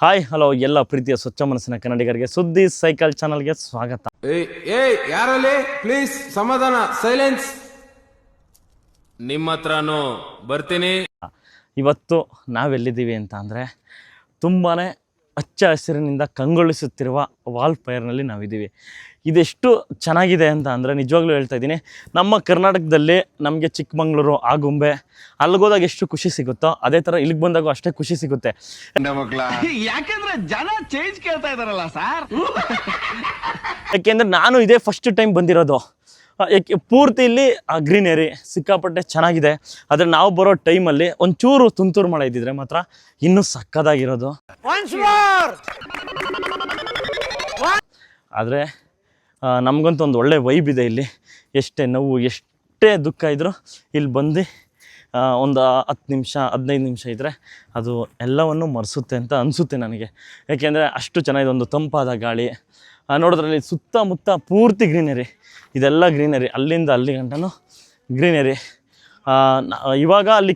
Hi hello ಎಲ್ಲ ಪ್ರೀತಿಯ ಸ್ವಚ್ಛ ಮನಸ್ಸಿನ ಕನ್ನಡಿಗರಿಗೆ ಸುದ್ದಿ ಸೈಕಲ್ ಚಾನಲ್ಗೆ ಸ್ವಾಗತ. ಏಯ್ ಯಾರಲ್ಲಿ? ಪ್ಲೀಸ್ ಸಮಾಧಾನ ಸೈಲೆನ್ಸ್. ನಿಮ್ಮ ಹತ್ರನೂ ಬರ್ತೀನಿ. ಇವತ್ತು ನಾವೆಲ್ಲಿದ್ದೀವಿ ಅಂತ ಅಂದರೆ ತುಂಬಾ ಹಚ್ಚ ಹಸಿರಿನಿಂದ ಕಂಗೊಳಿಸುತ್ತಿರುವ ವಾಲ್ ಫೈರ್ನಲ್ಲಿ ನಾವಿದ್ದೀವಿ. ಇದೆಷ್ಟು ಚೆನ್ನಾಗಿದೆ ಅಂತ ಅಂದರೆ ನಿಜವಾಗ್ಲೂ ಹೇಳ್ತಾ ಇದ್ದೀನಿ. ನಮ್ಮ ಕರ್ನಾಟಕದಲ್ಲಿ ನಮಗೆ ಚಿಕ್ಕಮಂಗ್ಳೂರು ಆಗುಂಬೆ ಅಲ್ಲಿಗೋದಾಗ ಎಷ್ಟು ಖುಷಿ ಸಿಗುತ್ತೋ ಅದೇ ಥರ ಇಲ್ಲಿಗೆ ಬಂದಾಗೂ ಅಷ್ಟೇ ಖುಷಿ ಸಿಗುತ್ತೆ. ಯಾಕಂದ್ರೆ ಜನ ಚೇಂಜ್ ಕೇಳ್ತಾ ಇದಾರಲ್ಲ ಸರ್ ಯಾಕೆಂದರೆ ನಾನು ಇದೇ ಫಸ್ಟ್ ಟೈಮ್ ಬಂದಿರೋದು. ಯಾಕೆ ಪೂರ್ತಿ ಇಲ್ಲಿ ಗ್ರೀನರಿ ಸಿಕ್ಕಾಪಟ್ಟೆ ಚೆನ್ನಾಗಿದೆ. ಆದರೆ ನಾವು ಬರೋ ಟೈಮಲ್ಲಿ ಒಂಚೂರು ತುಂತುರು ಮಳೆ ಇದ್ದಿದ್ರೆ ಮಾತ್ರ ಇನ್ನೂ ಸಕ್ಕದಾಗಿರೋದು. ಆದರೆ ನಮಗಂತೂ ಒಂದು ಒಳ್ಳೆ ವೈಬ್ ಇದೆ ಇಲ್ಲಿ. ಎಷ್ಟೇ ನೋವು, ಎಷ್ಟೇ ದುಃಖ ಇದ್ದರೂ ಇಲ್ಲಿ ಬಂದು ಒಂದು ಹತ್ತು ನಿಮಿಷ, ಹದಿನೈದು ನಿಮಿಷ ಇದ್ದರೆ ಅದು ಎಲ್ಲವನ್ನು ಮರೆಸುತ್ತೆ ಅಂತ ಅನಿಸುತ್ತೆ ನನಗೆ. ಯಾಕೆಂದರೆ ಅಷ್ಟು ಚೆನ್ನಾಗಿದೆ, ಒಂದು ತಂಪಾದ ಗಾಳಿ. ನೋಡಿದ್ರಲ್ಲಿ ಸುತ್ತಮುತ್ತ ಪೂರ್ತಿ ಗ್ರೀನರಿ. ಇದೆಲ್ಲ ಗ್ರೀನರಿ. ಅಲ್ಲಿಂದ ಅಲ್ಲಿ ಗಂಟನೂ ಗ್ರೀನರಿ. ಇವಾಗ ಅಲ್ಲಿ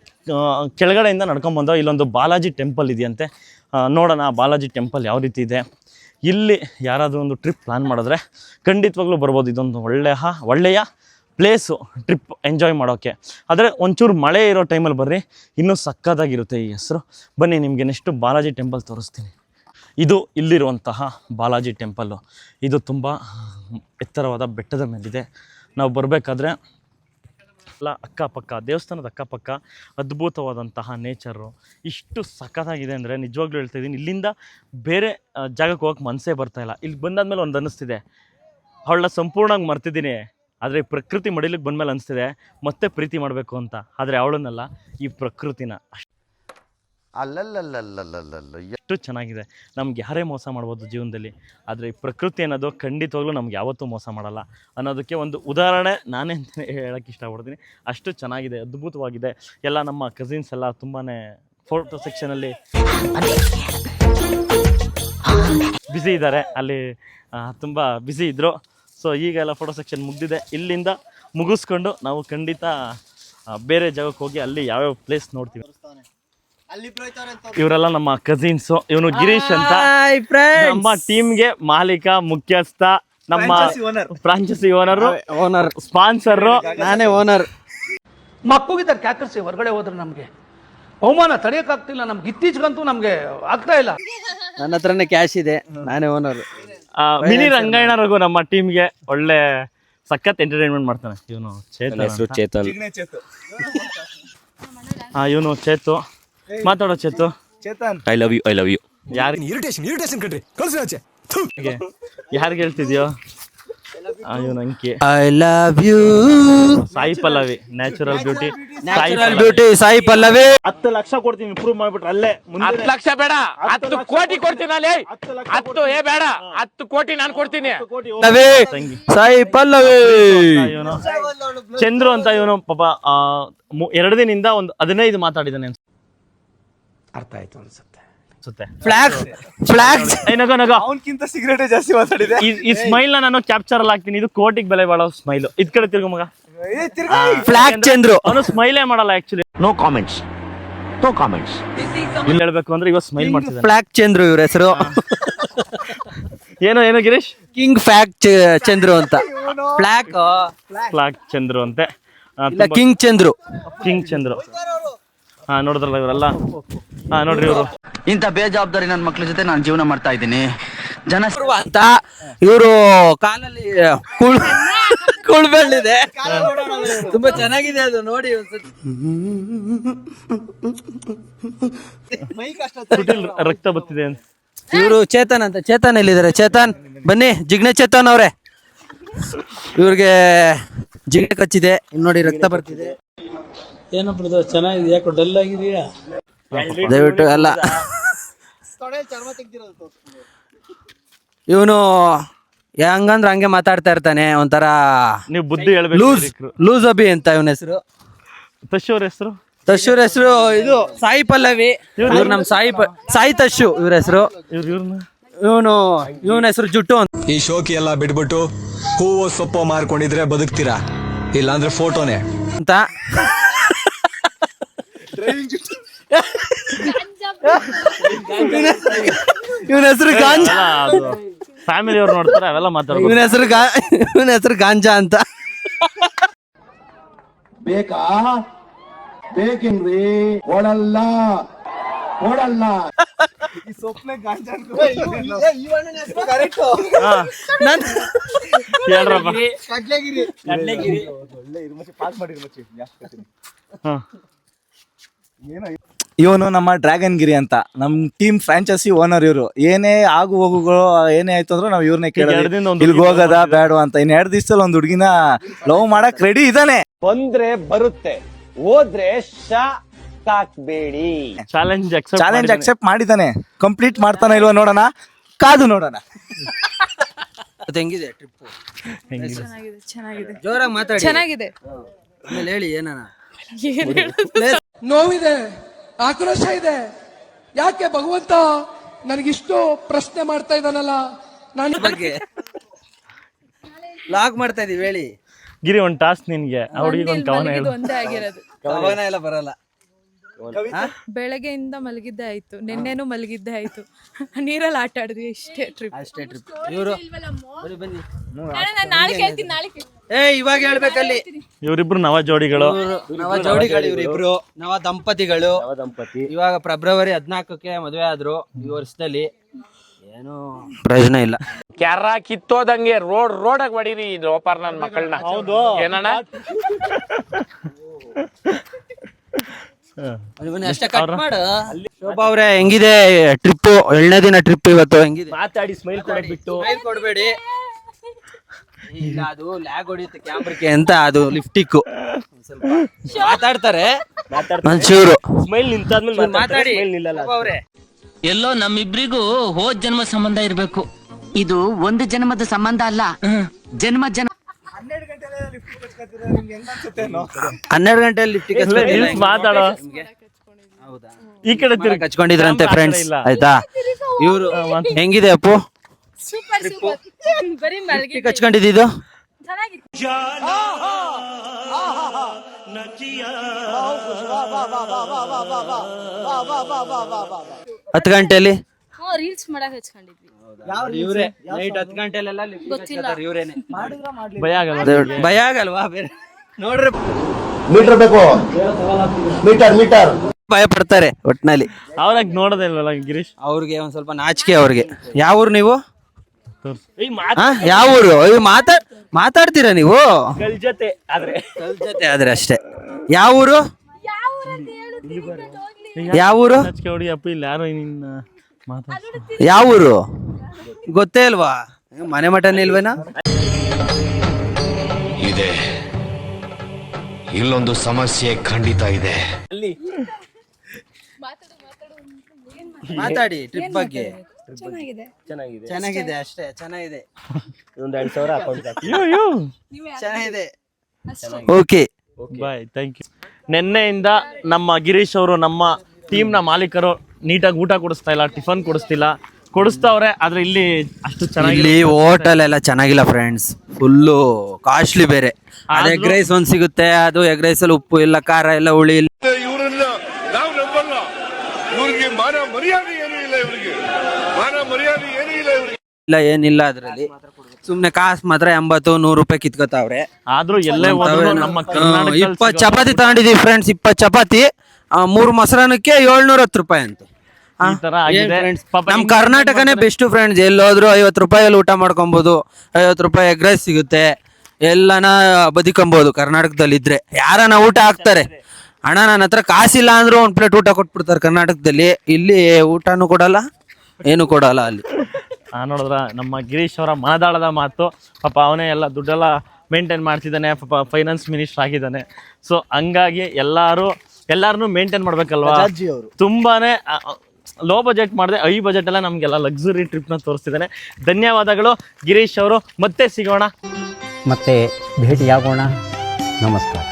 ಕೆಳಗಡೆಯಿಂದ ನಡ್ಕೊಂಬಂದ ಇಲ್ಲೊಂದು ಬಾಲಾಜಿ ಟೆಂಪಲ್ ಇದೆಯಂತೆ. ನೋಡೋಣ, ಬಾಲಾಜಿ ಟೆಂಪಲ್ ಯಾವ ರೀತಿ ಇದೆ. ಇಲ್ಲಿ ಯಾರಾದರೂ ಒಂದು ಟ್ರಿಪ್ ಪ್ಲ್ಯಾನ್ ಮಾಡಿದ್ರೆ ಖಂಡಿತವಾಗ್ಲೂ ಬರ್ಬೋದು. ಇದೊಂದು ಒಳ್ಳೆಯ ಒಳ್ಳೆಯ ಪ್ಲೇಸು ಟ್ರಿಪ್ ಎಂಜಾಯ್ ಮಾಡೋಕ್ಕೆ ಆದರೆ ಒಂಚೂರು ಮಳೆ ಇರೋ ಟೈಮಲ್ಲಿ ಬರ್ರಿ, ಇನ್ನೂ ಸಕ್ಕತ್ತಾಗಿರುತ್ತೆ ಈ ಹೆಸರು. ಬನ್ನಿ, ನಿಮಗೆ ನೆಕ್ಸ್ಟು ಬಾಲಾಜಿ ಟೆಂಪಲ್ ತೋರಿಸ್ತೀನಿ. ಇದು ಇಲ್ಲಿರುವಂತಹ ಬಾಲಾಜಿ ಟೆಂಪಲ್ಲು ಇದು ತುಂಬ ಎತ್ತರವಾದ ಬೆಟ್ಟದ ಮೇಲಿದೆ. ನಾವು ಬರಬೇಕಾದ್ರೆ ಎಲ್ಲ ಅಕ್ಕಪಕ್ಕ, ದೇವಸ್ಥಾನದ ಅಕ್ಕಪಕ್ಕ, ಅದ್ಭುತವಾದಂತಹ ನೇಚರು. ಇಷ್ಟು ಸಖತ್ತಾಗಿದೆ ಅಂದರೆ ನಿಜವಾಗ್ಲೂ ಹೇಳ್ತಾ ಇದ್ದೀನಿ, ಇಲ್ಲಿಂದ ಬೇರೆ ಜಾಗಕ್ಕೆ ಹೋಗಕ್ಕೆ ಮನಸ್ಸೇ ಇಲ್ಲ. ಇಲ್ಲಿ ಬಂದಾದ್ಮೇಲೆ ಒಂದು ಅನ್ನಿಸ್ತಿದೆ. ಅವಳನ್ನ ಸಂಪೂರ್ಣವಾಗಿ ಮರ್ತಿದ್ದೀನಿ, ಆದರೆ ಪ್ರಕೃತಿ ಮಡಿಲಿಗೆ ಬಂದಮೇಲೆ ಅನಿಸ್ತಿದೆ ಮತ್ತೆ ಪ್ರೀತಿ ಮಾಡಬೇಕು ಅಂತ. ಆದರೆ ಅವಳನ್ನಲ್ಲ, ಈ ಪ್ರಕೃತಿನ ಅಲ್ಲಲ್ಲಲ್ಲಲ್ಲಲ್ಲಲ್ಲ ಎಷ್ಟು ಚೆನ್ನಾಗಿದೆ. ನಮ್ಗೆ ಯಾರೇ ಮೋಸ ಮಾಡ್ಬೋದು ಜೀವನದಲ್ಲಿ, ಆದರೆ ಈ ಪ್ರಕೃತಿ ಅನ್ನೋದು ಖಂಡಿತವಾಗ್ಲೂ ನಮ್ಗೆ ಯಾವತ್ತೂ ಮೋಸ ಮಾಡಲ್ಲ. ಅನ್ನೋದಕ್ಕೆ ಒಂದು ಉದಾಹರಣೆ ನಾನೇ ಅಂತ ಹೇಳೋಕ್ಕೆ ಇಷ್ಟಪಡ್ತೀನಿ. ಅಷ್ಟು ಚೆನ್ನಾಗಿದೆ, ಅದ್ಭುತವಾಗಿದೆ. ಎಲ್ಲ ನಮ್ಮ ಕಸಿನ್ಸ್ ಎಲ್ಲ ತುಂಬಾ ಫೋಟೋ ಸೆಕ್ಷನಲ್ಲಿ ಬ್ಯುಸಿ ಇದ್ದಾರೆ. ಅಲ್ಲಿ ತುಂಬ ಬ್ಯುಸಿ ಇದ್ದರು ಸೊ ಈಗ ಎಲ್ಲ ಫೋಟೋ ಸೆಕ್ಷನ್ ಮುಗ್ದಿದೆ. ಇಲ್ಲಿಂದ ಮುಗಿಸ್ಕೊಂಡು ನಾವು ಖಂಡಿತ ಬೇರೆ ಜಾಗಕ್ಕೆ ಹೋಗಿ ಅಲ್ಲಿ ಯಾವ್ಯಾವ ಪ್ಲೇಸ್ ನೋಡ್ತೀವಿ. ಇವರೆಲ್ಲ ನಮ್ಮ ಕಸಿನ್ಸ್ ಇವನು ಗಿರೀಶ್ ಅಂತ. ನಮ್ಮ ಟೀಮ್ಗೆ ಮಾಲೀಕ ಮುಖ್ಯಸ್ಥ ನಮ್ಮ ಫ್ರಾಂಚೈಸಿ ಓನರ್ ಓನರ್ ಸ್ಪಾನ್ಸರ್ ನಾನೇ ಓನರ್ ಮಕ್ಕಳಿದ್ದಾರೆ ಕ್ಯಾಕರ್ಸಿ ಹೊರಗಡೆ ಹೋದ್ರೆ ನಮಗೆ. ಅವಮಾನ ತಡೆಯೋಕ್ಕಾಗ್ತಿಲ್ಲ ನಮ್ಗೆ. ಇತ್ತೀಚೆಗಂತೂ ನಮಗೆ ಆಗ್ತಾ ಇಲ್ಲ. ನನ್ನ ಹತ್ರನೇ ಕ್ಯಾಶ್ ಇದೆ. ನಾನೇ ಓನರ್ ಮಿನಿ ರಂಗಾಯಣ ರಘು ನಮ್ಮ ಟೀಮ್ಗೆ ಒಳ್ಳೆ ಸಖತ್ ಎಂಟರ್ಟೈನ್ಮೆಂಟ್ ಮಾಡ್ತಾನೆ. ಇವನು ಚೇತನ್ ಹೆಸರು ಚೇತನ್. ಆ ಇವನು ಚೇತು. ಮಾತಾಡೋ Chethu. I love you I love you ಯಾರು ಇರಿಟೇಷನ್ ಇರಿಟೇಷನ್ ಕಣ್ರಿ. ಕಳ್ಸಿ ಆಚೆ. ಯಾರಿಗೆ ಹೇಳ್ತಿದ್ಯೋ? ಅಯ್ಯೋ ನಂಗೆ. I love you Sai Pallavi natural beauty natural beauty Sai Pallavi. ಹತ್ತು ಲಕ್ಷ ಕೊಡ್ತೀನಿ ಇಂಪ್ರೂವ್ ಮಾಡ್ಬಿಟ್ರೆ ಅಲ್ಲೇ ಮುಂದೆ. ಹತ್ತು ಲಕ್ಷ ಬೇಡ. ಹತ್ತು ಕೋಟಿ ಕೊಡ್ತೀನಿ. ಅಲ್ಲಿ. ಹತ್ತು ಏ ಬೇಡ. ಹತ್ತು ಕೋಟಿ ನಾನು ಕೊಡ್ತೀನಿ. ಸಾಯಿ ಪಲ್ಲವಿ. ಇವನು. ಚಂದ್ರು ಅಂತ ಇವನು ಪಾಪ ಎರಡು ದಿನದಿಂದ ಒಂದು ಹದಿನೈದು ಮಾತಾಡಿದ್ದಾನೆ ಅರ್ಥ ಆಯ್ತು ಅನ್ಸುತ್ತೆ. ಅನ್ಸುತ್ತೆ. ಫ್ಲಾಗ್ ಫ್ಲಾಗ್ ಏ, ನಗೋ ನಗೋ. ಅವನ್ಕಿಂತ ಸಿಗರೇಟ್ ಜಾಸ್ತಿ ಮಾತಾಡಿದೆ. ಈ- ಈ ಸ್ಮೈಲ್ನ ನಾನು ಕ್ಯಾಪ್ಚರ್ ಅಲ್ಲಿ ಹಾಕ್ತೀನಿ. ಇದು ಕೋಟಿಗೆ ಬೆಲೆ ಬಾಳೋ ಸ್ಮೈಲ್ ಇದ್ ಕಡೆ ತಿರ್ಗು ಮಗ. ಫ್ಲಾಗ್ ಚಂದ್ರು. ಅವನು ಸ್ಮೈಲೇ ಮಾಡಲ್ಲ actually no comments no comments ಇಲ್ಲಿ ಹೇಳ್ಬೇಕು ಅಂದ್ರೆ ಇವಾಗ ಸ್ಮೈಲ್ ಮಾಡ್ತಿದ್ದಾನೆ. ಫ್ಲಾಗ್ ಚಂದ್ರು ಇವ್ರ ಹೆಸರು. ಏನು ಏನು ಗಿರೀಶ್? ಕಿಂಗ್ ಫ್ಯಾಗ್ ಚಂದ್ರು ಅಂತ. ಫ್ಲಾಗ್ ಫ್ಲಾಗ್ ಚಂದ್ರು ಅಂತೆ. ಆ, ಇಲ್ಲ ತುಂಬಾ- ಕಿಂಗ್ ಚಂದ್ರು. ಕಿಂಗ್ ಚಂದ್ರು. ಹಾ ನೋಡಿದ್ರಲ್ಲ ಇವರೆಲ್ಲ? ಹಾ ನೋಡ್ರಿ ಇವರು. ಇಂಥ ಬೇಜವಾಬ್ದಾರಿ ನನ್ನ ಮಕ್ಳ ಜೊತೆ ನಾನು ಜೀವನ ಮಾಡ್ತಾ ಇದ್ದೀನಿ. ಜನ ಅಂತ ಇವರು ಕಾಲಲ್ಲಿ ಕುಳ್ ಕುಳ್ಬೆಳ್ಳಿದೆ. ತುಂಬಾ ಚೆನ್ನಾಗಿದೆ ಅದು ನೋಡಿ ಒಂದ್ಸತಿ. ರಕ್ತ ಬತ್ತಿದೆ ಅಂತ. ಇವರು ಚೇತನ್ ಅಂತ. ಚೇತನ್ ಎಲ್ಲಿದ್ದಾರೆ? ಚೇತನ್ ಬನ್ನಿ ಜಿಗ್ನೆ ಚೇತನ್ ಅವ್ರೆ. ಇವ್ರಿಗೆ ಜಿಗ್ನೆ ಕಚ್ಚಿದೆ. ನೋಡಿ ರಕ್ತ ಬರ್ತಿದೆ. ಏನಪ್ಪ ಚೆನ್ನಾಗಿದೆ ಯಾಕೋ ಡಲ್ ಆಗಿದೆಯಾ? ದಯವಿಟ್ಟು ಅಲ್ಲ. ಇವನು ಹೆಂಗಂದ್ರೆ ಹಂಗೆ ಮಾತಾಡ್ತಾ ಇರ್ತಾನೆ ಒಂಥರ ನೀವು ಬುದ್ಧಿ ಹೇಳ್ಬೇಕು ಲೂಸ್ ಲೂಸ್ ಅಬಿ ಅಂತ ಇವನ ಹೆಸರು. ತಶೂರ್ ಹೆಸರು? ತಶೂರ್ ಹೆಸರು ಇದು ಸಾಯಿ ಪಲ್ಲವಿ. ಇವ್ರು ನಮ್ ಸಾಯಿ ಪ ಸಾಯಿ ತಶು ಇವ್ರ ಹೆಸರು. ಇವ್ರು ಇವ್ರನ್ನ? ಇವನು ಇವನ ಹೆಸರು ಜುಟ್ಟು ಅಂತ. ಈ ಶೋಕಿ ಎಲ್ಲ ಬಿಟ್ಬಿಟ್ಟು ಹೂವು ಸೊಪ್ಪು ಮಾರ್ಕೊಂಡಿದ್ರೆ ಬದುಕ್ತೀರಾ? ಇಲ್ಲಾಂದ್ರೆ ಫೋಟೋನೇ ಅಂತ. ಇವನ ಹೆಸರು ಗಾಂಜಾ. ಫ್ಯಾಮಿಲಿ ಅವ್ರು ನೋಡ್ತಾರೆ ಅವೆಲ್ಲ ಮಾತಾಡ್ತಾರೆ ಇವನ ಹೆಸರು ಗಾ ಇವನ ಹೆಸರು ಗಾಂಜಾ ಅಂತ. ಬೇಕಾ? ಬೇಕೇನ್ರಿ? ಕೊಡಲ್ಲ ಕೊಡಲ್ಲ ನನ್ ಹೇಳ್ರಪ್ಪ. ಹಾ. ಇವನು ನಮ್ಮ ಡ್ರ್ಯಾಗನ್ ಗಿರಿ ಅಂತ. ನಮ್ ಟೀಮ್ ಫ್ರಾಂಚೈಸಿ ಓನರ್ ಇವರು. ಏನೇ ಆಗು ಹೋಗುಗಳು ಏನೇ ಆಯ್ತು ಅಂದ್ರೆ ನಾವು ಇವ್ರನ್ನೇ ಕೇಳೋದು. ಹೋಗದ ಬೇಡ ಅಂತ. ಇನ್ ಎರಡು ದಿವಸದಲ್ಲಿ ಒಂದ್ ಹುಡುಗಿನ ಲವ್ ಮಾಡಕ್ ರೆಡಿ ಇದಾನೆ. ಬಂದ್ರೆ ಬರುತ್ತೆ. ಹೋದ್ರೆ ಹಾಕ್ಬೇಡಿ ಚಾಲೆಂಜ್ ಚಾಲೆಂಜ್ ಅಕ್ಸೆಪ್ಟ್ ಮಾಡಿದಾನೆ. ಕಂಪ್ಲೀಟ್ ಮಾಡ್ತಾನ ಇಲ್ವಾ ನೋಡೋಣ. ಕಾದು ನೋಡೋಣ. ಅದು ಹೆಂಗಿದೆ ಟ್ರಿಪ್ ಚೆನ್ನಾಗಿದೆ ಚೆನ್ನಾಗಿದೆ. ಜೋರಾಗಿ ಮಾತಾಡಿ. ಚೆನ್ನಾಗಿದೆ. ಆಮೇಲೆ ಹೇಳಿ ಏನನ? ನೋವಿದೆ ಆಕ್ರೋಶ ಇದೆ. ಯಾಕೆ ಭಗವಂತ ನನಗಿಷ್ಟು ಪ್ರಶ್ನೆ ಮಾಡ್ತಾ ಇದ್ದಾನಲ್ಲ ನಾನು ಬಗ್ಗೆ. ಲಾಗ್ ಮಾಡ್ತಾ ಇದೀವಿ ಹೇಳಿ. ಗಿರಿ ಒಂದ್ ಟಾಸ್ಕ್ ನಿನ್ಗೆ. ಆ ಹುಡುಗಿಗೆ ಒಂದ್ ಕವನ ಹೇಳು ಒಂದೇ ಆಗಿರೋದು. ಕವನ ಎಲ್ಲ ಬರಲ್ಲ. ಬೆಳಗ್ಗೆಯಿಂದ ಮಲಗಿದ್ದೆ ಆಯ್ತು. ನಿನ್ನೆನೂ ಮಲಗಿದ್ದೆ ಆಯ್ತು. ನೀರಲ್ಲಿ ಆಟ ಆಡಿದ್ವಿ ಇಷ್ಟೇ ಟ್ರಿಪ್ ಅಷ್ಟೇ ಟ್ರಿಪ್ ಇವರು ಬನ್ನಿ ನಾಳೆ ಕೇಳ್ತೀನಿ ನಾಳೆ ಏ ಇವಾಗ ಹೇಳ್ಬೇಕಲ್ಲಿ. ಇವ್ರಿಬ್ರು ನವ ಜೋಡಿಗಳು. ನವ ಜೋಡಿಗಳು ಇವರಿಬ್ರು. ನವ ದಂಪತಿಗಳು. ದಂಪತಿ. ಇವಾಗ ಫೆಬ್ರವರಿ ಹದಿನಾಲ್ಕಕ್ಕೆ ಮದುವೆ ಆದ್ರು ಈ ವರ್ಷದಲ್ಲಿ. ಏನು ಪ್ರಯೋಜನ ಇಲ್ಲ. ಕ್ಯಾರ ಕಿತ್ತೋದಂಗೆ ರೋಡ್ ರೋಡಾಗ ಹೊಡೀರಿ ಈ ಲೋಪಾರ್ ನನ್ ಮಕ್ಕಳನ್ನ ಹೌದು. ಏನಣ್ಣ? ಅಷ್ಟೇ ಕಟ್ ಮಾಡು. ಶೋಭಾ ಅವ್ರೆ ಹೆಂಗಿದೆ ಟ್ರಿಪ್ ಎಳ್ನೇ ದಿನ ಟ್ರಿಪ್ ಇವತ್ತು ಹೆಂಗಿದೆ? ಮಾತಾಡಿ ಸ್ಮೈಲ್ ಕೊಡಬಿಟ್ಟು ಸ್ಮೈಲ್ ಕೊಡ್ಬೇಡಿ. ಇಲ್ಲ ಅದು ಲ್ಯಾಗ್ ಹೊಡಿಯುತ್ತೆ ಕ್ಯಾಮ್ರಕ್ಕೆ ಅಂತ ಅದು ಲಿಫ್ಟಿಕ್ ಮಾತಾಡ್ತಾರೆ. ಒಂಚೂರು ಸ್ಮೈಲ್ ನಿಂತಾದ್ಮೇಲೆ ಮಾತಾಡಿ. ಸ್ಮೈಲ್ ನಿಲ್ಲಲ್ಲ ಅವ್ರೆ. ಎಲ್ಲೋ ನಮ್ಮಿಬ್ರಿಗೂ ಹೋದ್ ಜನ್ಮ ಸಂಬಂಧ ಇರ್ಬೇಕು. ಇದು ಒಂದು ಜನ್ಮದ ಸಂಬಂಧ ಅಲ್ಲ. ಜನ್ಮ ಜನ ಹನ್ನೆರಡು ಗಂಟೆ ಲಿಫ್ಟಿಕ್ ಮಾತಾಡೋ. ಹೌದಾ ಈ ಕಡೆ ತಿರ್ಗಿ. ಹಚ್ಕೊಂಡಿದ್ರಂತೆ ಫ್ರೆಂಡ್ಸ್. ಆಯ್ತಾ? ಇವ್ರು ಹೆಂಗಿದೆ ಅಪ್ಪು? ಸೂಪರ್ ಸೂಪರ್ ಬರೀ ಮಲಗಿ ಹಚ್ಕೊಂಡಿದ್ದು? ಹತ್ತು ಗಂಟೆಯಲ್ಲಿ? ರೀಲ್ಸ್ ಮಾಡಕ್ ಹಚ್ಕೊಂಡಿದ್ವಿ. ಇವ್ರೆ ನೈಟ್ ಹತ್ತು ಗಂಟೆಲೆಲ್ಲ ಗೊತ್ತಿಲ್ಲ. ಇವ್ರೇನೆ. ಭಯ ಆಗಲ್ಲ ಅದು ಭಯ ಆಗಲ್ವಾ? ಬೇರೆ ನೋಡ್ರಿ. ಮೀಟರ್ ಬೇಕು. ಮೀಟರ್ ಮೀಟರ್ ಭಯ ಪಡ್ತಾರೆ ಒಟ್ನಲ್ಲಿ. ಅವ್ರಾಗ ನೋಡೋದೇ ಇಲ್ವಲ್ಲ ಗಿರೀಶ್? ಅವ್ರಿಗೆ ಒಂದ್ ಸ್ವಲ್ಪ ನಾಚಿಕೆ ಅವ್ರಿಗೆ. ಯಾವ ಊರು ನೀವು? ಯಾವ ಊರು? ಅಯ್ಯೋ, ಮಾತಾಡ್ ಮಾತಾಡ್ತೀರಾ ನೀವು? ಜೊತೆ ಆದ್ರೆ. ಜೊತೆ ಆದ್ರೆ ಅಷ್ಟೇ. ಯಾವ ಊರು? ಯಾವ ಊರು ಯಾವ ಊರು? ಗೊತ್ತೇ ಅಲ್ವಾ? ಮನೆ ಮಟನ್ ಇಲ್ವೇನಾ? ಇದೆ. ಇಲ್ಲೊಂದು ಸಮಸ್ಯೆ ಖಂಡಿತ ಇದೆ. ಮಾತಾಡಿ ಟ್ರಿಪ್ ಬಗ್ಗೆ. ಚೆನ್ನಾಗಿದೆ. ಚೆನ್ನಾಗಿದೆ. ಚೆನ್ನಾಗಿದೆ ಅಷ್ಟೇ ಚೆನ್ನಾಗಿದೆ. ಒಂದ್ ಎರಡ್ ಸಾವಿರ ಅಕೌಂಟ್ ಯೋ ಯೋ ಚೆನ್ನಾಗಿದೆ. ಓಕೆ. ಬಾಯ್ ಥ್ಯಾಂಕ್ ಯು ನಿನ್ನೆಯಿಂದ ನಮ್ಮ ಗಿರೀಶ್ ಅವರು ನಮ್ಮ ಟೀಮ್ನ ಮಾಲೀಕರು ನೀಟಾಗಿ ಊಟ ಕೊಡಿಸ್ತಾ ಇಲ್ಲ ಟಿಫನ್ ಕೊಡಿಸ್ತಿಲ್ಲ. ಕೊಡಿಸ್ತಾವ್ರೆ ಆದ್ರೆ ಇಲ್ಲಿ ಅಷ್ಟು ಚೆನ್ನಾಗಿ ಇಲ್ಲಿ ಹೋಟೆಲ್ ಎಲ್ಲ ಚೆನ್ನಾಗಿಲ್ಲ ಫ್ರೆಂಡ್ಸ್ ಫುಲ್ಲು ಕಾಸ್ಟ್ಲಿ ಬೇರೆ. ಅದು ಎಗ್ ರೈಸ್ ಒಂದ್ ಸಿಗುತ್ತೆ ಅದು ಎಗ್ ರೈಸ್ ಅಲ್ಲಿ ಉಪ್ಪು ಇಲ್ಲ ಖಾರ ಇಲ್ಲ ಹುಳಿ ಇಲ್ಲ. ಇವರನ್ನ ನಾವು ನಂಬಲ್ಲ. ಇವ್ರಿಗೆ ಮಾನ ಮರ್ಯಾದೆ ಇಲ್ಲ ಏನಿಲ್ಲ ಅದ್ರಲ್ಲಿ. ಸುಮ್ನೆ ಕಾಸು ಮಾತ್ರ ಎಂಬತ್ತು ನೂರು ರೂಪಾಯಿ ಕಿತ್ಕೋತಾವ್ರೆ. ಆದ್ರೂ ಎಲ್ಲೇ ಹೋದ್ರು ನಮ್ಮ ಕರ್ನಾಟಕ ಇಪ್ಪತ್ತು ಚಪಾತಿ ತಗೊಂಡಿದೀವಿ ಫ್ರೆಂಡ್ಸ್ ಇಪ್ಪತ್ತು ಚಪಾತಿ. ಆ, ಮೂರು ಮೊಸರನ್ನಕ್ಕೆ ಏಳ್ನೂರ ಹತ್ತು ರೂಪಾಯಿ ಅಂತ. ಆ, ಈ ತರ ಏನ್ ಆಗಿದೆ. friends? ಪಾಪ ನಮ್ ಹಿಂಗ್ ಕರ್ನಾಟಕನೇ ಬೆಸ್ಟ್ ಫ್ರೆಂಡ್ಸ್ ಎಲ್ಲೋದ್ರು ಐವತ್ತು ರೂಪಾಯಲ್ಲಿ ಊಟ ಮಾಡ್ಕೊಬೋದು ಐವತ್ತು ರೂಪಾಯಿ ಎಗ್ ರೈಸ್ ಸಿಗುತ್ತೆ. ಎಲ್ಲನ ಬದುಕೊಂಬೋದು ಕರ್ನಾಟಕದಲ್ಲಿ ಇದ್ರೆ ಯಾರನ ಊಟ ಹಾಕ್ತಾರೆ? ಅಣ್ಣ ನನ್ನ ಹತ್ರ ಕಾಸಿಲ್ಲ ಅಂದ್ರೂ ಒಂದ್ ಪ್ಲೇಟ್ ಊಟ ಕೊಟ್ಬಿಡ್ತಾರೆ ಕರ್ನಾಟಕದಲ್ಲಿ. ಇಲ್ಲಿ ಊಟನೂ ಕೊಡಲ್ಲ ಏನು ಕೊಡಲ್ಲ ಅಲ್ಲಿ. ನೋಡಿದ್ರ ನಮ್ಮ ಗಿರೀಶ್ ಅವರ ಮನದಾಳದ ಮಾತು ಪಾಪ ಅವನೇ ಎಲ್ಲ ದುಡ್ಡೆಲ್ಲ ಮೇಂಟೈನ್ ಮಾಡ್ತಿದ್ದಾನೆ ಪಾಪ ಫೈನಾನ್ಸ್ ಮಿನಿಸ್ಟರ್ ಆಗಿದ್ದಾನೆ. ಸೊ ಹಂಗಾಗಿ ಎಲ್ಲರೂ ಎಲ್ಲಾರನು ಮೇಂಟೈನ್ ಮಾಡ್ಬೇಕಲ್ವಾ? ತುಂಬಾನೇ ಲೋ ಬಜೆಟ್ ಮಾಡಿದೆ ಐ ಬಜೆಟ್ ಎಲ್ಲ ನಮಗೆಲ್ಲ ಲಕ್ಸುರಿ ಟ್ರಿಪ್ನ ತೋರಿಸ್ತಿದ್ದಾನೆ. ಧನ್ಯವಾದಗಳು ಗಿರೀಶ್ ಅವರು. ಮತ್ತೆ ಸಿಗೋಣ. ಮತ್ತೆ ಭೇಟಿಯಾಗೋಣ. ನಮಸ್ಕಾರ.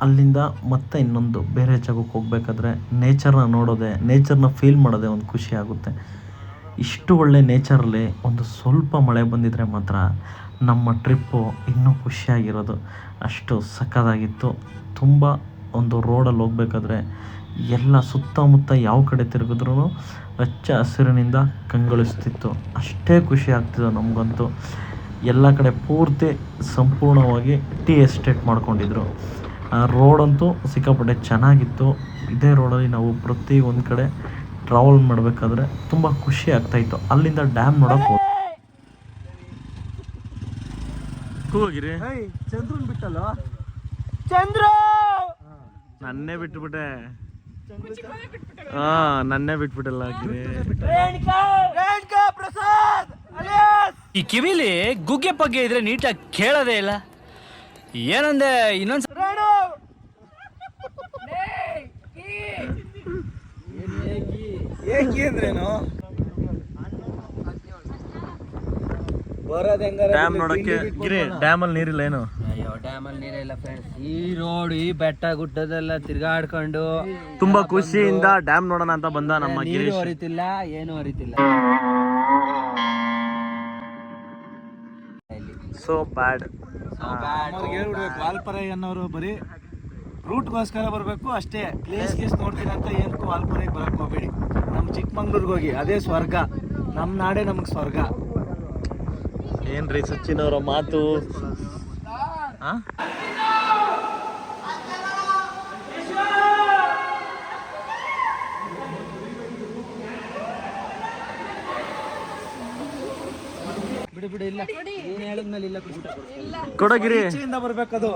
ಅಲ್ಲಿಂದ ಮತ್ತೆ ಇನ್ನೊಂದು ಬೇರೆ ಜಾಗಕ್ಕೆ ಹೋಗ್ಬೇಕಾದ್ರೆ ನೇಚರ್ನ ನೋಡೋದೆ ನೇಚರ್ನ ಫೀಲ್ ಮಾಡೋದೇ ಒಂದು ಖುಷಿ ಆಗುತ್ತೆ. ಇಷ್ಟು ಒಳ್ಳೆ ನೇಚರಲ್ಲಿ ಒಂದು ಸ್ವಲ್ಪ ಮಳೆ ಬಂದಿದ್ದರೆ ಮಾತ್ರ ನಮ್ಮ ಟ್ರಿಪ್ಪು ಇನ್ನೂ ಖುಷಿಯಾಗಿರೋದು. ಅಷ್ಟು ಸಕ್ಕತ್ತಾಗಿತ್ತು ತುಂಬ ಒಂದು ರೋಡಲ್ಲಿ ಹೋಗ್ಬೇಕಾದ್ರೆ ಎಲ್ಲ ಸುತ್ತಮುತ್ತ ಯಾವ ಕಡೆ ತಿರುಗಿದ್ರೂ ಹಚ್ಚ ಹಸಿರಿನಿಂದ ಕಂಗೊಳಿಸ್ತಿತ್ತು. ಅಷ್ಟೇ ಖುಷಿ ಆಗ್ತಿತ್ತು ನಮಗಂತೂ. ಎಲ್ಲ ಕಡೆ ಪೂರ್ತಿ ಸಂಪೂರ್ಣವಾಗಿ ಟೀ ಎಸ್ಟೇಟ್ ಮಾಡ್ಕೊಂಡಿದ್ರು. ಆ ರೋಡಂತೂ ಸಿಕ್ಕಾಪಟ್ಟೆ ಚೆನ್ನಾಗಿತ್ತು. ಇದೇ ರೋಡಲ್ಲಿ ನಾವು ಪ್ರತಿ ಒಂದು ಕಡೆ ಟ್ರಾವೆಲ್ ಮಾಡಬೇಕಾದ್ರೆ ತುಂಬ ಖುಷಿ ಆಗ್ತಾಯಿತ್ತು ಅಲ್ಲಿಂದ ಡ್ಯಾಮ್ ನೋಡೋಕೆ ಹೋಗಿ ಹೋಗಿರಿ. ಚಂದ್ರನ್ ಬಿಟ್ಟಲ್ಲ ನನ್ನೇ ಬಿಟ್ಬಿಟ್ಟೆ. ಹಾ ನನ್ನೇ ಬಿಟ್ಬಿಟ್ಟಲ್ಲ ಈ ಕಿವಿಲಿ ಗುಗ್ಗೆ ಪಗ್ಗೆ ಇದ್ರೆ ನೀಟಾಗಿ ಕೇಳೋದೇ ಇಲ್ಲ. ಏನಂದೆ ಇನ್ನೊಂದ್ಸ ಏಕಿ ಅಂದ್ರೇನು? ಬರೋದ್ ಹೆಂಗಾರ ಡ್ಯಾಮ್ ನೋಡಕ್ಕೆ ಗಿರಿ ಡ್ಯಾಮಲ್ಲಿ ನೀರಿಲ್ಲ ಏನು? ಅಯ್ಯೋ ಡ್ಯಾಮಲ್ಲಿ ನೀರಿಲ್ಲ ಫ್ರೆಂಡ್ಸ್ ಈ ರೋಡ್ ಈ ಬೆಟ್ಟ ಗುಡ್ಡದೆಲ್ಲ ತಿರ್ಗಾಡ್ಕೊಂಡು ತುಂಬಾ ಖುಷಿಯಿಂದ ಡ್ಯಾಮ್ ನೋಡೋಣ ಅಂತ ಬಂದ ನಮ್ಮ ನೀರು ಗಿರೀಶ್. ಹರಿತಿಲ್ಲ ಏನು ಹರಿತಿಲ್ಲ. ಸೋ ಬ್ಯಾಡ್ ಹೇಳ್ಬಿಡ್ಬೇಕು ವಾಲ್ಪರೆ ಅನ್ನೋರು ಬರೀ ರೂಟ್ಗೋಸ್ಕರ ಬರಬೇಕು ಅಷ್ಟೇ. ಪ್ಲೇಸ್ ಗೀಸ್ ನೋಡ್ತೀನಿ ಅಂತ ಏನಕ್ಕೂ ವಾಲ್ಪರೆಗೆ ಬರಕ್ಕೆ ಹೋಗ್ಬೇಡಿ. ನಮ್ಮ ಚಿಕ್ಕಮಂಗ್ಳೂರ್ಗೆ ಹೋಗಿ ಅದೇ ಸ್ವರ್ಗ. ನಮ್ಮ ನಾಡೇ ನಮಗೆ ಸ್ವರ್ಗ. ಏನ್ರಿ ಸಚಿನ್ ಅವರ ಮಾತು? ಹಾಂ ಬಿಡು ಬಿಡು ಇಲ್ಲ. ಏನ್ ಹೇಳಿದ್ಮೇಲೆ ಇಲ್ಲ ಕೊಡಗಿರಿ. ಬರ್ಬೇಕದು.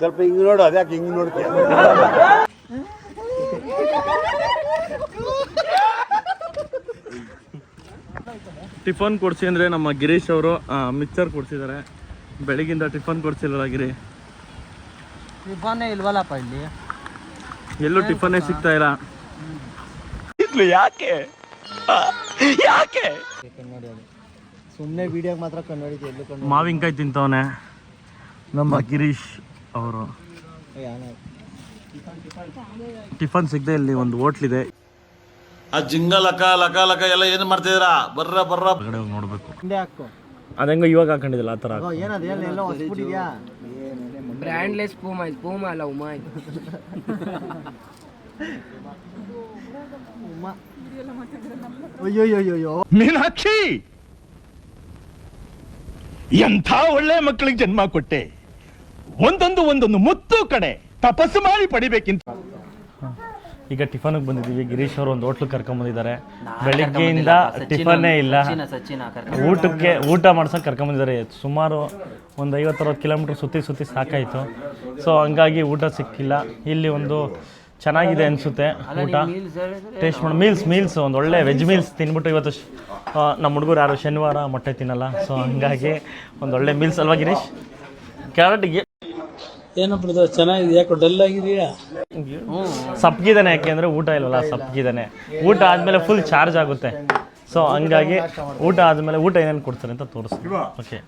ಸ್ವಲ್ಪ ಹಿಂಗ್ ನೋಡು ಅದ್ಯಾಕೆ ಹಿಂಗ್ ನೋಡ್ತೀಯ? ಟಿಫನ್ ಕೊಡ್ಸಿ ಅಂದ್ರೆ ನಮ್ಮ ಗಿರೀಶ್ ಅವರು ಮಿಕ್ಸರ್ ಕೊಡ್ಸಿದ್ದಾರೆ. ಬೆಳಗಿಂದ ಟಿಫನ್ ಕೊಡ್ಸಿಲ್ಲ ಗಿರಿ. ಟಿಫನ್ನೇ ಇಲ್ವಲ್ಲಪ್ಪ ಇಲ್ಲಿ? ಎಲ್ಲೂ ಟಿಫನ್ನೇ ಸಿಗ್ತಾ ಇಲ್ಲ. ಯಾಕೆ? ಯಾಕೆ? ಸುಮ್ಮನೆ ವಿಡಿಯೋಗೆ ಮಾತ್ರ ಕಣ್ಣು ಎಲ್ಲೂ ಕಣ್ಣು ಮಾವಿನಕಾಯಿ ತಿಂತವನೆ. ನಮ್ಮ ಗಿರೀಶ್ ಅವರು. ಟಿಫನ್ ಸಿಗದೆ ಇಲ್ಲಿ ಒಂದು ಹೋಟ್ಲಿದೆ ಆ ಜಿಂಗ ಲಕ ಲಕ ಲಕ ಎಲ್ಲ ಏನ್ ಮಾಡ್ತಿದ್ದೀರಾ? ಬರ್ರ ಬರ್ರ. ಕಡೆ ಹೋಗಿ ನೋಡ್ಬೇಕು. ಹಿಂದೆ ಹಾಕು. ಅದಂಗ ಇವಾಗ ಹಾಕೊಂಡಿದ್ದಿಲ್ಲ ಆ ಥರ ಓ, ಏನದು? ಏನು ಎಲ್ಲ ಹೊಸ್ಬಿಟ್ಟಿದ್ಯಾ ಬ್ರ್ಯಾಂಡ್ಲೆಸ್ ಪೂಮಾ ಇದು ಪೂಮಾ ಅಲ್ಲ ಉಮಾ ಅಯ್ಯೋಯ್ಯೋಯ್ಯೋ ಮೀನಾಕ್ಷಿ! ಎಂಥ ಒಳ್ಳೆ ಮಕ್ಕಳಿಗೆ ಜನ್ಮ ಕೊಟ್ಟೆ. ಒಂದೊಂದು ಒಂದೊಂದು ಮುತ್ತು ಕಡೆ ತಪಸ್ಸು ಮಾಡಿ ಪಡಿಬೇಕಿಂತ. ಈಗ ಟಿಫನ್ಗೆ ಬಂದಿದ್ದೀವಿ. ಗಿರೀಶ್ ಅವರು ಒಂದು ಹೋಟ್ಲಿಗೆ ಕರ್ಕೊಂಬಂದಿದ್ದಾರೆ ಬೆಳಿಗ್ಗೆಯಿಂದ ಟಿಫನ್ನೇ ಇಲ್ಲ. ಸಚಿನ ಊಟಕ್ಕೆ ಊಟ ಮಾಡ್ಸೋಕೆ ಕರ್ಕೊಂಬಂದಿದ್ದಾರೆ ಸುಮಾರು ಒಂದು ಐವತ್ತರವತ್ತು ಕಿಲೋಮೀಟ್ರ್ ಸುತ್ತಿ ಸುತ್ತಿ ಸಾಕಾಯಿತು. ಸೊ ಹಂಗಾಗಿ ಊಟ ಸಿಕ್ಕಿಲ್ಲ. ಇಲ್ಲಿ ಒಂದು ಚೆನ್ನಾಗಿದೆ ಅನಿಸುತ್ತೆ ಊಟ. ಟೇಸ್ಟ್ ಮಾಡಿ ಮೀಲ್ಸ್ ಮೀಲ್ಸ್ ಒಂದು ಒಳ್ಳೆ ವೆಜ್ ಮೀಲ್ಸ್ ತಿನ್ಬಿಟ್ಟು ಇವತ್ತು ನಮ್ಮ ಹುಡುಗರು ಯಾರು ಶನಿವಾರ ಮೊಟ್ಟೆ ತಿನ್ನಲ್ಲ. ಸೊ ಹಂಗಾಗಿ ಒಂದು ಒಳ್ಳೆ ಮೀಲ್ಸ್ ಅಲ್ವಾ ಗಿರೀಶ್? ಕ್ಯಾರೆಟ್ಗೆ ಏನಪ್ಪ ಚೆನ್ನಾಗಿದೆ ಯಾಕೋ ಡಲ್ ಆಗಿದೆಯಾ? ಸಪ್ಪಗಿದಾನೆ ಯಾಕೆ ಅಂದರೆ ಊಟ ಇಲ್ವಲ್ಲ ಸಪ್ಗಿದಾನೆ. ಊಟ ಆದಮೇಲೆ ಫುಲ್ ಚಾರ್ಜ್ ಆಗುತ್ತೆ. ಸೊ ಹಂಗಾಗಿ ಊಟ ಆದಮೇಲೆ ಊಟ ಏನೇನು ಕೊಡ್ತಾರೆ ಅಂತ ತೋರಿಸ್ತೀನಿ. ಓಕೆ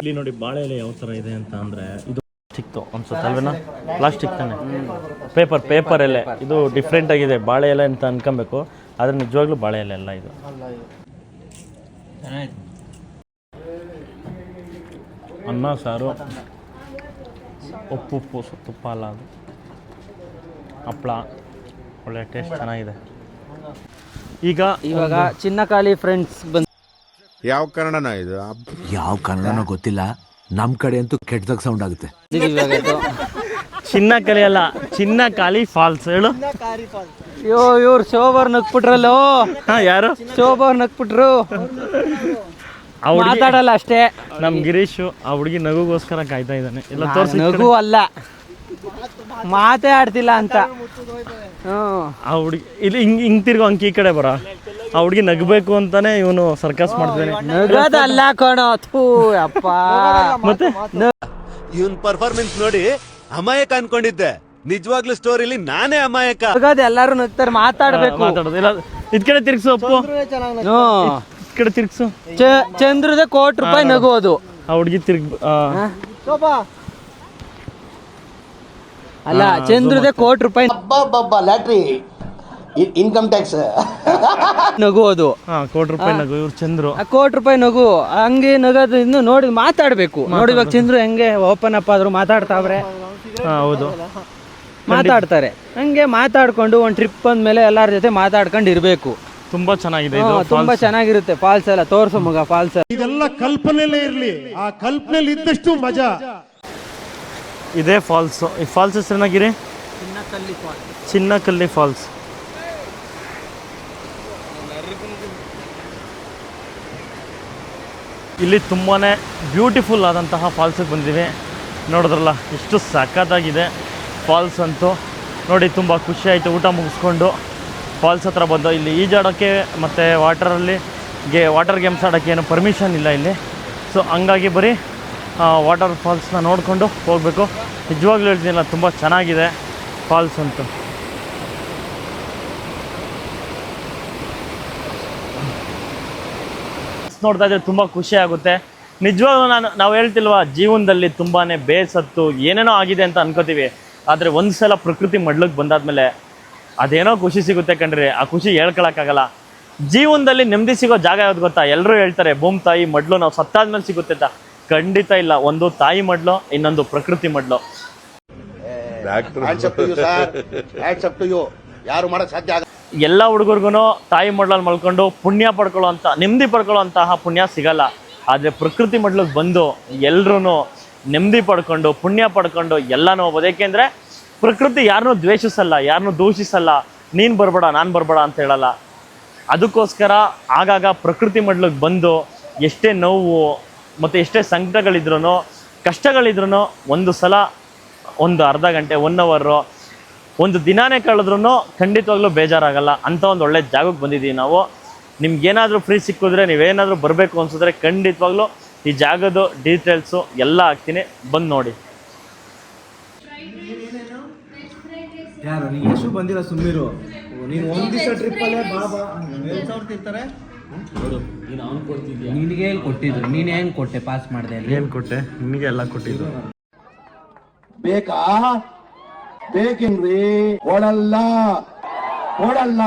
ಇಲ್ಲಿ ನೋಡಿ ಬಾಳೆ ಎಲೆ ಯಾವ ಥರ ಇದೆ ಅಂತ ಅಂದರೆ ಇದು ಪ್ಲಾಸ್ಟಿಕ್ತು ಅನ್ಸುತ್ತೆ ಅಲ್ವೇನಾ? ಪ್ಲಾಸ್ಟಿಕ್ ತಾನೆ. ಪೇಪರ್ ಪೇಪರ್ ಎಲೆ. ಇದು ಡಿಫ್ರೆಂಟ್ ಆಗಿದೆ. ಬಾಳೆ ಎಲೆ ಅಂತ ಅನ್ಕೊಬೇಕು. ಆದರೆ ನಿಜವಾಗ್ಲೂ ಬಾಳೆ ಎಲೆ ಅಲ್ಲ ಇದು. ಅನ್ನ ಸಾರು. ಉಪ್ಪು ಉಪ್ಪು ಸ- ತುಪ್ಪ ಅಲ್ಲ ಅದು. ಹಪ್ಪಳ ಒಳ್ಳೆ ಟೇಸ್ಟ್ ಚೆನ್ನಾಗಿದೆ. ಈಗ ಇವಾಗ ಚಿನ್ನಕಾಲಿ ಫ್ರೆಂಡ್ಸ್ ಬಂದು ಯಾವ ಕನ್ನಡನ ಇದು? ಯಾವ ಕನ್ನಡನೋ ಗೊತ್ತಿಲ್ಲ. ನಮ್ಮ ಕಡೆ ಅಂತೂ ಕೆಟ್ಟದಾಗ ಸೌಂಡ್ ಆಗುತ್ತೆ. ಇವಾಗ ಇದು ಚಿನ್ನ ಕಲಿಯಲ್ಲ ಚಿನ್ನ ಕಾಲಿ ಫಾಲ್ಸ್ ಹೇಳು. ಅಯ್ಯೋ ಇವ್ರು ಶೋಭರ್ ನಕ್ಬಿಟ್ರಲ್ಲೋ ಹಾ ಯಾರು? ಶೋಭರ್ ನಕ್ಬಿಟ್ರು ಮಾತಾಡಲ್ಲ ಅಷ್ಟೇ. ನಮ್ ಗಿರೀಶು ಆ ಹುಡುಗಿ ನಗುಗೋಸ್ಕರ ಕಾಯ್ತಾ ಇದ್ದಾನೆ. ಎಲ್ಲ ತೋರಿಸಿ ನಗು ಅಲ್ಲ. ಮಾತೇ ಆಡ್ತಿಲ್ಲ ಅಂತ. ಹ್ಮ್ ಆ ಹುಡುಗಿ ಇಲ್ಲಿ ಹಿಂಗ್ ಹಿಂಗ್ ತಿರ್ಗೋ ಅಂಕಿ ಈ ಕಡೆ ಬರ. ಆ ಹುಡುಗಿ ನಗಬೇಕು ಅಂತಾನೆ ಇವನು ಸರ್ಕಸ್ ಮಾಡ್ತಿದ್ದಾನೆ. ನಗದಲ್ಲ ಕಣೋ. ಥೂ ಅಪ್ಪ ಮತ್ತೆ? ಇವನ್ ಪರ್ಫಾರ್ಮೆನ್ಸ್ ನೋಡಿ ಅಮಾಯಕ ಅನ್ಕೊಂಡಿದ್ದೆ. ನಿಜವಾಗ್ಲೂ ಸ್ಟೋರಿಲಿ ನಾನೇ ಅಮಾಯಕ. ನಗದ್ ಎಲ್ಲಾರು ನಗ್ತಾರೆ ಮಾತಾಡ್ಬೇಕು. ಮಾತಾಡೋದು. ಇಲ್ಲ ಇದ್ ಕಡೆ ತಿರ್ಗ್ಸು ಅಪ್ಪು. ಹ್ಮ್ ಕಡೆ ತಿರ್ಗ್ಸು. ಚ- ಚಂದ್ರದ ಕೋಟಿ ರೂಪಾಯಿ ನಗೋದು. ಆ ಹುಡುಗಿ ತಿರ್ಗ್ ಆ, ಅಲ್ಲ ಚಂದ್ರದ ಕೋಟಿ ರೂಪಾಯಿ ಲ್ಯಾಟ್ರಿ ಇನ್ಕಮ್ ಟ್ಯಾಕ್ಸ್ ನಗು ಅದು ಹಾಂ ಕೋಟಿ ರೂಪಾಯಿ ನಗು ಇವ್ರು ಚಂದ್ರು. ಆ ಕೋಟಿ ರೂಪಾಯಿ ನಗು ಹಂಗೆ ನಗೋದು ಇನ್ನು ನೋಡಿ ಮಾತಾಡ್ಬೇಕು. ನೋಡಿ ಇವಾಗ ಚಂದ್ರು ಹೆಂಗೆ ಓಪನ್ ಅಪ್ ಆದ್ರು ಮಾತಾಡ್ತಾವ್ರೆ. ಹಾಂ ಹೌದು. ಮಾತಾಡ್ತಾರೆ. ಹಂಗೆ ಮಾತಾಡ್ಕೊಂಡು ಒಂದು ಟ್ರಿಪ್ ಅಂದ್ಮೇಲೆ ಎಲ್ಲರ ಜೊತೆ ಮಾತಾಡ್ಕೊಂಡು ಇರಬೇಕು. ತುಂಬ ಚೆನ್ನಾಗಿದೆ ಇದು ತುಂಬಾ ಚೆನ್ನಾಗಿರುತ್ತೆ ಫಾಲ್ಸ್ ಎಲ್ಲ ತೋರ್ಸು ಮಗ ಫಾಲ್ಸ್ ಇದೆಲ್ಲ ಕಲ್ಪನೆಲೇ ಇರ್ಲಿ ಆ ಕಲ್ಪನೆಲಿ ಇದ್ದಷ್ಟು ಮಜಾ. ಇದೇ ಫಾಲ್ಸ್ ಈ ಫಾಲ್ಸ್ ಹೆಸರೇನಾಗಿರಿ ಚಿನ್ನಕಲ್ಲಿ ಫಾಲ್ಸ್ ಇಲ್ಲಿ ತುಂಬಾ ಬ್ಯೂಟಿಫುಲ್ ಆದಂತಹ ಫಾಲ್ಸಿಗೆ ಬಂದಿವೆ. ನೋಡಿದ್ರಲ್ಲ ಎಷ್ಟು ಸಖತ್ತಾಗಿದೆ ಫಾಲ್ಸ್ ಅಂತೂ. ನೋಡಿ ತುಂಬ ಖುಷಿ ಆಯಿತು ಊಟ ಮುಗಿಸ್ಕೊಂಡು. ಫಾಲ್ಸ್ ಹತ್ರ ಬಂದು ಇಲ್ಲಿ ಈಜಾಡೋಕ್ಕೆ ಮತ್ತು ವಾಟರಲ್ಲಿ ಗೆ ವಾಟರ್ ಗೇಮ್ಸ್ ಆಡೋಕ್ಕೆ ಏನು ಪರ್ಮಿಷನ್ ಇಲ್ಲ ಇಲ್ಲಿ. ಸೊ ಹಂಗಾಗಿ ಬರೀ ವಾಟರ್ ಫಾಲ್ಸ್ನ ನೋಡಿಕೊಂಡು ಹೋಗಬೇಕು. ನಿಜವಾಗ್ಲೂ ಹೇಳ್ತೀನಿಲ್ಲ ತುಂಬ ಚೆನ್ನಾಗಿದೆ ಫಾಲ್ಸ್ ಅಂತೂ. ನೋಡ್ತಾ ಇದ್ರೆ ತುಂಬ ಖುಷಿ ಆಗುತ್ತೆ. ನಿಜವಾಗ್ಲೂ ನಾನು, ನಾವು ಹೇಳ್ತಿಲ್ವಾ, ಜೀವನದಲ್ಲಿ ತುಂಬಾ ಬೇಸತ್ತು ಏನೇನೋ ಆಗಿದೆ ಅಂತ ಅನ್ಕೋತೀವಿ. ಆದರೆ ಒಂದು ಸಲ ಪ್ರಕೃತಿ ಮಡ್ಲಕ್ಕೆ ಬಂದಾದ್ಮೇಲೆ ಅದೇನೋ ಖುಷಿ ಸಿಗುತ್ತೆ ಕಣ್ರಿ. ಆ ಖುಷಿ ಹೇಳ್ಕೊಳಕ್ಕಾಗಲ್ಲ. ಜೀವನದಲ್ಲಿ ನೆಮ್ಮದಿ ಸಿಗೋ ಜಾಗ ಯಾವ್ದು ಗೊತ್ತಾ? ಎಲ್ಲರೂ ಹೇಳ್ತಾರೆ ಭೂಮ್ ತಾಯಿ ಮಡ್ಲು ನಾವು ಸತ್ತಾದ್ಮೇಲೆ ಸಿಗುತ್ತೆ ಅಂತ. ಖಂಡಿತ ಇಲ್ಲ. ಒಂದು ತಾಯಿ ಮಡ್ಲು ಇನ್ನೊಂದು ಪ್ರಕೃತಿ ಮಡ್ಲು. ಯಾರು ಮಾಡಕ್ ಸಾಧ್ಯ ಆಗ ಎಲ್ಲ ಹುಡುಗರ್ಗು ತಾಯಿ ಮಡ್ಲಲ್ಲಿ ಮಲ್ಕೊಂಡು ಪುಣ್ಯ ಪಡ್ಕೊಳ್ಳೋ ಅಂತ ನೆಮ್ಮದಿ ಪಡ್ಕೊಳ್ಳೋ ಅಂತಹ ಪುಣ್ಯ ಸಿಗಲ್ಲ. ಆದರೆ ಪ್ರಕೃತಿ ಮಡ್ಲಿಗೆ ಬಂದು ಎಲ್ರೂ ನೆಮ್ಮದಿ ಪಡ್ಕೊಂಡು ಪುಣ್ಯ ಪಡ್ಕೊಂಡು ಎಲ್ಲನೂ ಹೋಗ್ಬೋದು ಏಕೆಂದರೆ ಪ್ರಕೃತಿ ಯಾರನ್ನೂ ದ್ವೇಷಿಸಲ್ಲ, ಯಾರನ್ನೂ ದೂಷಿಸಲ್ಲ. ನೀನು ಬರಬೇಡ, ನಾನು ಬರಬೇಡ ಅಂತ ಹೇಳಲ್ಲ. ಅದಕ್ಕೋಸ್ಕರ ಆಗಾಗ ಪ್ರಕೃತಿ ಮಡ್ಲಿಗೆ ಬಂದು ಎಷ್ಟೇ ನೋವು ಮತ್ತು ಎಷ್ಟೇ ಸಂಕಟಗಳಿದ್ರೂ ಕಷ್ಟಗಳಿದ್ರೂ ಒಂದು ಸಲ, ಒಂದು ಅರ್ಧ ಗಂಟೆ ಒನ್ ಅವರು ಒಂದು ದಿನಾನೇ ಕಳೆದ್ರೂ ಖಂಡಿತವಾಗ್ಲೂ ಬೇಜಾರಾಗಲ್ಲ. ಅಂಥ ಒಂದು ಒಳ್ಳೆ ಜಾಗಕ್ಕೆ ಬಂದಿದ್ದೀವಿ ನಾವು. ನಿಮ್ಗೇನಾದರೂ ಫ್ರೀ ಸಿಕ್ಕಿದ್ರೆ, ನೀವೇನಾದರೂ ಬರಬೇಕು ಅನ್ಸಿದ್ರೆ ಖಂಡಿತವಾಗ್ಲೂ ಈ ಜಾಗದ ಡೀಟೇಲ್ಸು ಎಲ್ಲ ಹಾಕ್ತೀನಿ. ಬಂದು ನೋಡಿ. ಯಾರು? ನೀ ಎಷ್ಟು ಬಂದಿಲ್ಲ ಸುಮ್ಮೀರು ನೀನು ಒಂದ್ ದಿವಸ ಟ್ರಿಪ್ ಅಲ್ಲೇ ಬಾ ಬಾ ಏಳು ಸಾವಿರ ತಿಂತಾರೆ ನಿನಗೆ ಹೇಳಿ ಕೊಟ್ಟಿದ್ರು? ನೀನು ಹೆಂಗ್ ಕೊಟ್ಟೆ ಪಾಸ್ ಮಾಡಿದೆ ಏನು ಕೊಟ್ಟೆ? ನಿಮಗೆ ಎಲ್ಲ ಕೊಟ್ಟಿದ್ದು. ಬೇಕಾ? ಬೇಕೇನ್ರಿ? ಕೊಡಲ್ಲ ಕೊಡಲ್ಲ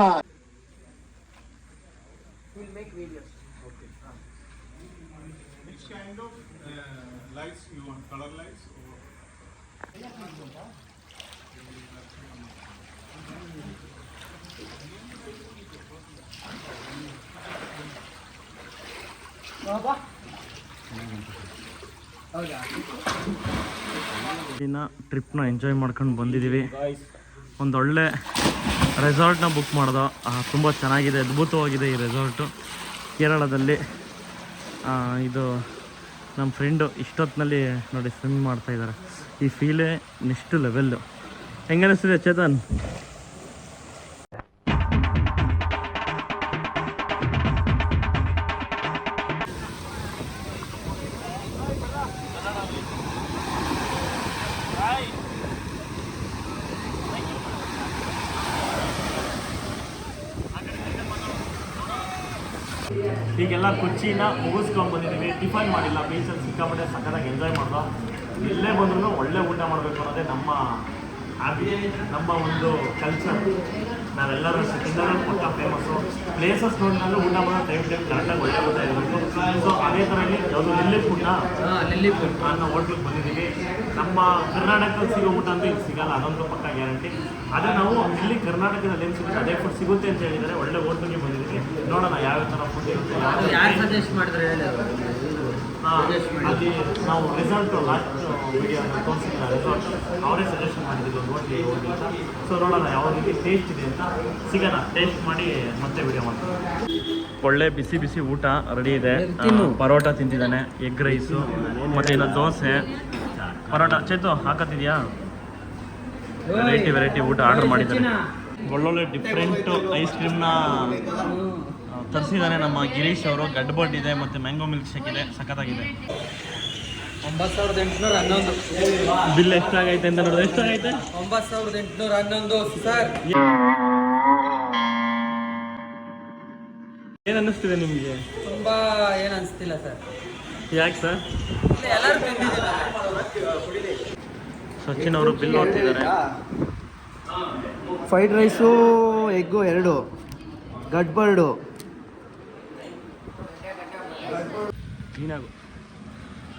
ದಿನ ಟ್ರಿಪ್ನ ಎಂಜಾಯ್ ಮಾಡ್ಕೊಂಡು ಬಂದಿದ್ದೀವಿ. ಒಂದೊಳ್ಳೆ ರೆಸಾರ್ಟ್ನ ಬುಕ್ ಮಾಡ್ದ. ತುಂಬ ಚೆನ್ನಾಗಿದೆ, ಅದ್ಭುತವಾಗಿದೆ ಈ ರೆಸಾರ್ಟು. ಕೇರಳದಲ್ಲಿ ಇದು ನಮ್ಮ ಫ್ರೆಂಡು ಇಷ್ಟೊತ್ತಿನಲ್ಲಿ ನೋಡಿ ಸ್ವಿಮ್ ಮಾಡ್ತಾಯಿದ್ದಾರೆ ಈ ಫೀಲೇ ನೆಕ್ಸ್ಟ್ ಲೆವೆಲ್ಲು. ಹೆಂಗನಿಸ್ತಿದೆ ಚೇತನ್? ಈಗೆಲ್ಲ ಕೊಚ್ಚಿನ ಮುಗಿಸ್ಕೊಂಡು ಬಂದಿದ್ದೀವಿ. ಟಿಫನ್ ಮಾಡಿಲ್ಲ. ಬೀಚಲ್ಲಿ ಸಿಕ್ಕಾಪಟ್ಟೆ ಸಕ್ಕತ್ತಾಗಿ ಎಂಜಾಯ್ ಮಾಡ್ದೋ. ಎಲ್ಲೇ ಬಂದ್ರೂ ಒಳ್ಳೆ ಊಟ ಮಾಡಬೇಕು ಅನ್ನೋದೇ ನಮ್ಮ ಹ್ಯಾಬಿ ನಮ್ಮ ಒಂದು ಕಲ್ಚರ್ ನಾವೆಲ್ಲರೂ ತಿನ್ನೋದು ಊಟ ಫೇಮಸ್ಸು ಪ್ಲೇಸಸ್ ನೋಡಿದಾಗ ಊಟ ಮಾಡೋ ಟೈಮ್ ಟೈಮ್ ಕರೆಕ್ಟಾಗಿ ಒಳ್ಳೆ ಊಟ ಇರಬೇಕು ಸೊ ಅದೇ ಥರ ಯಾವುದು ಲಿಲ್ಲಿ ಫುಡ್ನ ಲಿಲ್ಲಿ ಫುಡ್ ಅನ್ನೋ ಹೋಟ್ಲಿಗೆ ಬಂದಿದ್ದೀವಿ ನಮ್ಮ ಕರ್ನಾಟಕದಲ್ಲಿ ಸಿಗೋ ಊಟ ಅಂತ ಇಲ್ಲಿ ಸಿಗಲ್ಲ ಅದೊಂದು ಪಕ್ಕ ಗ್ಯಾರಂಟಿ ಆದರೆ ನಾವು ಇಲ್ಲಿ ಕರ್ನಾಟಕದಲ್ಲಿ ಏನು ಸಿಗುತ್ತೆ ಅದೇ ಫುಡ್ ಸಿಗುತ್ತೆ ಅಂತ ಹೇಳಿದರೆ ಒಳ್ಳೆ ಹೋಟ್ಲಿಗೆ ಬಂದಿದ್ದೀವಿ ನೋಡೋಣ ಯಾವ ಥರ ಫುಡ್ ಇರುತ್ತೆ ಯಾರು ಸಜೆಸ್ಟ್ ಮಾಡಿದ್ರೆ ಹೇಳಿ ಹಾ, ಅಲ್ಲಿ ನಾವು ರಿಸಲ್ಟು ಲಾಸ್ಟ್ ರೆಸಾರ್ಟ್ ಅವರೇ ಸಜೆಷನ್ ಮಾಡಿದ್ರು ಹೋಗಿ ಅಂತ. ಸೊ ನೋಡೋಣ ಯಾವ ರೀತಿ ಟೇಸ್ಟ್ ಇದೆ ಅಂತ. ಸಿಗೋಣ ಟೇಸ್ಟ್ ಮಾಡಿ ಮತ್ತೆ ವಿಡಿಯೋ ಮಾಡ್ತೀನಿ. ಒಳ್ಳೆ ಬಿಸಿ ಬಿಸಿ ಊಟ ರೆಡಿ ಇದೆ. ಪರೋಟ ತಿಂತಿದ್ದಾನೆ ಎಗ್ ರೈಸು ಮತ್ತು ಇನ್ನ ದೋಸೆ. ಪರೋಟ ಚೇತು ಹಾಕತ್ತಿದ್ಯಾ? ವೆರೈಟಿ ವೆರೈಟಿ ಊಟ ಆರ್ಡರ್ ಮಾಡಿದ್ದಾನೆ. ಒಳ್ಳೊಳ್ಳೆ ಡಿಫ್ರೆಂಟ್ ಐಸ್ ಕ್ರೀಮ್ನ ತರಿಸಿದ್ದಾನೆ ನಮ್ಮ ಗಿರೀಶ್ ಅವರು. ಗಡ್ಬಡ್ ಇದೆ ಮತ್ತು ಮ್ಯಾಂಗೋ ಮಿಲ್ಕ್ ಶೇಕ್ ಇದೆ ಸಖತ್ತಾಗಿದೆ. ಒಂಬತ್ತು ಸಾವಿರದ ಎಂಟುನೂರ ಹನ್ನೊಂದು. ಬಿಲ್ ಎಷ್ಟಾಗೈತೆ ಅಂತ ನೋಡಿದ್ರೆ ಎಷ್ಟಾಗೈತೆ ಒಂಬತ್ತು ಸಾವಿರದ ಎಂಟುನೂರ ಹನ್ನೊಂದು ಸರ್. ಏನು ಅನ್ನಿಸ್ತಿದೆ ನಿಮಗೆ? ತುಂಬಾ ಏನು ಅನಿಸ್ತಿಲ್ಲ ಸರ್. ಯಾಕೆ ಸರ್? ಎಲ್ಲರೂ ತಿಂದಿದ್ದೀವಿ ಸಚಿನ್ ಅವರು ಬಿಲ್ ನೋಡ್ತಿದ್ದಾರೆ. ಫ್ರೈಡ್ ರೈಸು ಎಗ್ಗು ಎರಡು. ಗಡ್ಬರ್ಡು ಕ್ಲೀನಾಗು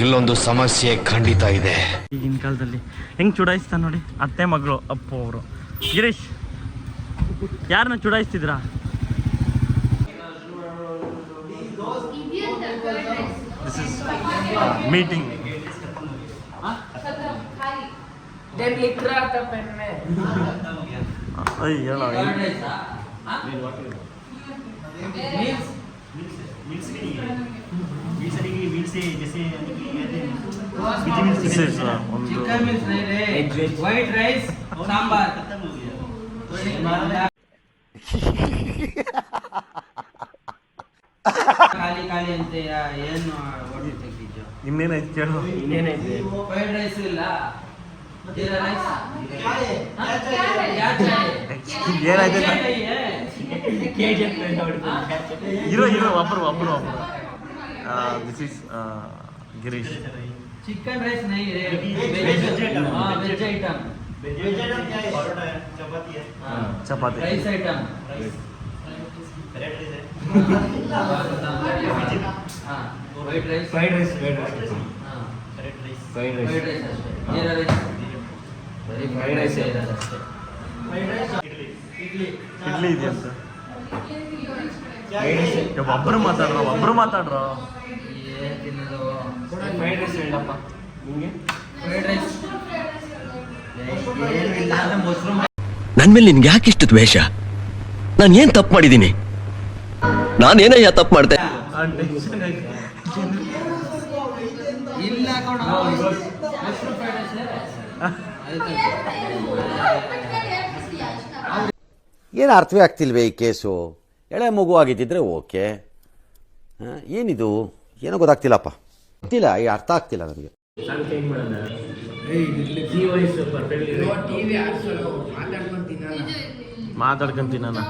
ಇಲ್ಲೊಂದು ಸಮಸ್ಯೆ ಖಂಡಿತ ಇದೆ. ಈಗಿನ ಕಾಲದಲ್ಲಿ ಹೆಂಗ್ ಚುಡಾಯಿಸ್ತಾ ನೋಡಿ? ಅತ್ತೆ ಮಗಳು ಅಪ್ಪು ಅವರು. ಗಿರೀಶ್ ಯಾರನ್ನ ಚುಡಾಯಿಸ್ತಿದ್ರಾ ದಿಸ್ ಇಸ್ ಮೀಟಿಂಗ್ ಅಯ್ಯೋ ದಿಸ್ ಇಸ್ ಒಂದು ವೈಟ್ ರೈಸ್ ಸಾಂಬಾರ್ ಖಾಲಿ ಖಾಲಿ ಅಂತ ಏನು ಹೊಟ್ಟೆ ತೆಗ್ದಿದ್ದು ಇನ್ನೇನಾಯ್ತು ಕೇಳು. ಇನ್ನೇನೈತೆ ಫ್ರೈಡ್ ರೈಸ್ ಇಲ್ಲ? ಏನಾಯ್ತು? ಇರೋ ಇರೋ ಒಬ್ಬರು ಒಬ್ಬರು ಒಬ್ಬರು this is Girish chicken rice ನೈ ರೇ veg item chapati rice item white rice fried rice fried rice fried rice jeera rice ಬರೀ ಫ್ರೈಡ್ ರೈಸ್ ಇರೋದಷ್ಟೇ ಇಡ್ಲಿ ಇದೆಯಂತ ಒಬ್ಬರು ಮಾತಾಡ್ರ ಒಬ್ಬರು ಮಾತಾಡ್ರ ಒಬ್ರು ಮಾತಾಡ್ರ? ಫ್ರೈಡ್ ರೈಸ್ ಹೇಳಪ್ಪ. ನಿಮಗೆ ಫ್ರೈಡ್ ರೈಸ್ ನನ್ ಮೇಲೆ ನಿನ್ಗೆ ಯಾಕೆ ಇಷ್ಟು ದ್ವೇಷ? ನಾನು ಏನ್ ತಪ್ಪು ಮಾಡಿದ್ದೀನಿ? ನಾನೇನಯ್ಯ ತಪ್ಪು ಮಾಡ್ದೆ ಇಲ್ಲ ಕಣ. ಫ್ರೈಡ್ ರೈಸ್ ಏನು ಅರ್ಥವೇ ಆಗ್ತಿಲ್ವೇ ಈ ಕೇಸು? ಎಳೆ ಮಗು ಆಗಿದ್ದಿದ್ರೆ ಓಕೆ. ಏನಿದು? ಏನೋ ಗೊತ್ತಾಗ್ತಿಲ್ಲಪ್ಪ. ಗೊತ್ತಿಲ್ಲ ಈ ಅರ್ಥ ಆಗ್ತಿಲ್ಲ ನನಗೆ. ಮಾತಾಡ್ಕೊಂತೀನ ನಾನು